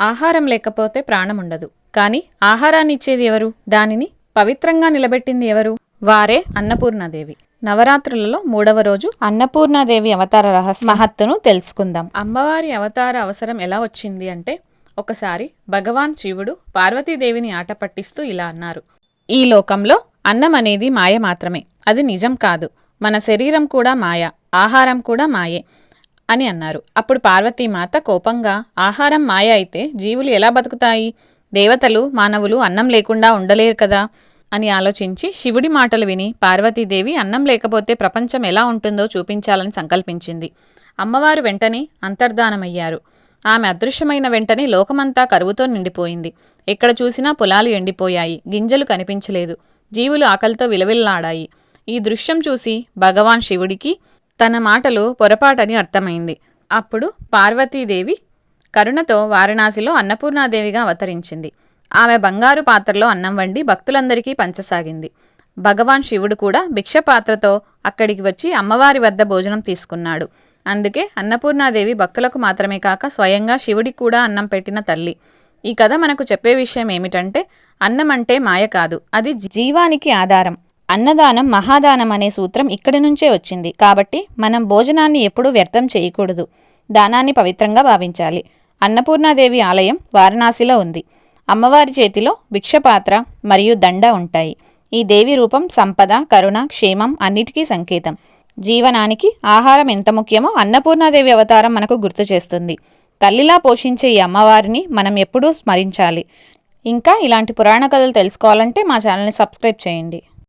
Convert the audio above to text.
ఆహారం లేకపోతే ప్రాణం ఉండదు కానీ ఆహారాన్ని ఇచ్చేది ఎవరు? దానిని పవిత్రంగా నిలబెట్టింది ఎవరు? వారే అన్నపూర్ణాదేవి. నవరాత్రులలో మూడవ రోజు అన్నపూర్ణాదేవి అవతార రహస్య. మహత్తును తెలుసుకుందాం. అమ్మవారి అవతార అవసరం ఎలా వచ్చింది అంటే ఒకసారి భగవాన్ శివుడు పార్వతీదేవిని ఆట పట్టిస్తూ ఇలా అన్నారు. ఈ లోకంలో అన్నం అనేది మాయ మాత్రమే. అది నిజం కాదు. మన శరీరం కూడా మాయ ఆహారం కూడా మాయే. అని అన్నారు. అప్పుడు పార్వతీమాత కోపంగా ఆహారం మాయ అయితే జీవులు ఎలా బతుకుతాయి? దేవతలు మానవులు అన్నం లేకుండా ఉండలేరు కదా? అని ఆలోచించి శివుడి మాటలు విని పార్వతీదేవి అన్నం లేకపోతే ప్రపంచం ఎలా ఉంటుందో చూపించాలని సంకల్పించింది. అమ్మవారు వెంటనే అంతర్ధానమయ్యారు. ఆమె అదృశ్యమైన వెంటనే లోకమంతా కరువుతో నిండిపోయింది. ఎక్కడ చూసినా పొలాలు ఎండిపోయాయి. గింజలు కనిపించలేదు. జీవులు ఆకలితో విలవిల్లాడాయి. ఈ దృశ్యం చూసి భగవాన్ శివుడికి తన మాటలు పొరపాటని అర్థమైంది. అప్పుడు పార్వతీదేవి కరుణతో వారణాసిలో అన్నపూర్ణాదేవిగా అవతరించింది. ఆమె బంగారు పాత్రలో అన్నం వండి భక్తులందరికీ పంచసాగింది. భగవాన్ శివుడు కూడా భిక్ష పాత్రతో అక్కడికి వచ్చి అమ్మవారి వద్ద భోజనం తీసుకున్నాడు. అందుకే అన్నపూర్ణాదేవి భక్తులకు మాత్రమే కాక స్వయంగా శివుడికి కూడా అన్నం పెట్టిన తల్లి. ఈ కథ మనకు చెప్పే విషయం ఏమిటంటే అన్నం అంటే మాయ కాదు అది జీవానికి ఆధారం. అన్నదానం మహాదానం అనే సూత్రం ఇక్కడి నుంచే వచ్చింది. కాబట్టి మనం భోజనాన్ని ఎప్పుడూ వ్యర్థం చేయకూడదు. దానాన్ని పవిత్రంగా భావించాలి. అన్నపూర్ణాదేవి ఆలయం వారణాసిలో ఉంది. అమ్మవారి చేతిలో భిక్షపాత్ర మరియు దండ ఉంటాయి. ఈ దేవి రూపం సంపద కరుణ క్షేమం అన్నిటికీ సంకేతం. జీవనానికి ఆహారం ఎంత ముఖ్యమో అన్నపూర్ణాదేవి అవతారం మనకు గుర్తు చేస్తుంది. తల్లిలా పోషించే ఈ అమ్మవారిని మనం ఎప్పుడూ స్మరించాలి. ఇంకా ఇలాంటి పురాణ కథలు తెలుసుకోవాలంటే మా ఛానల్ని సబ్స్క్రైబ్ చేయండి.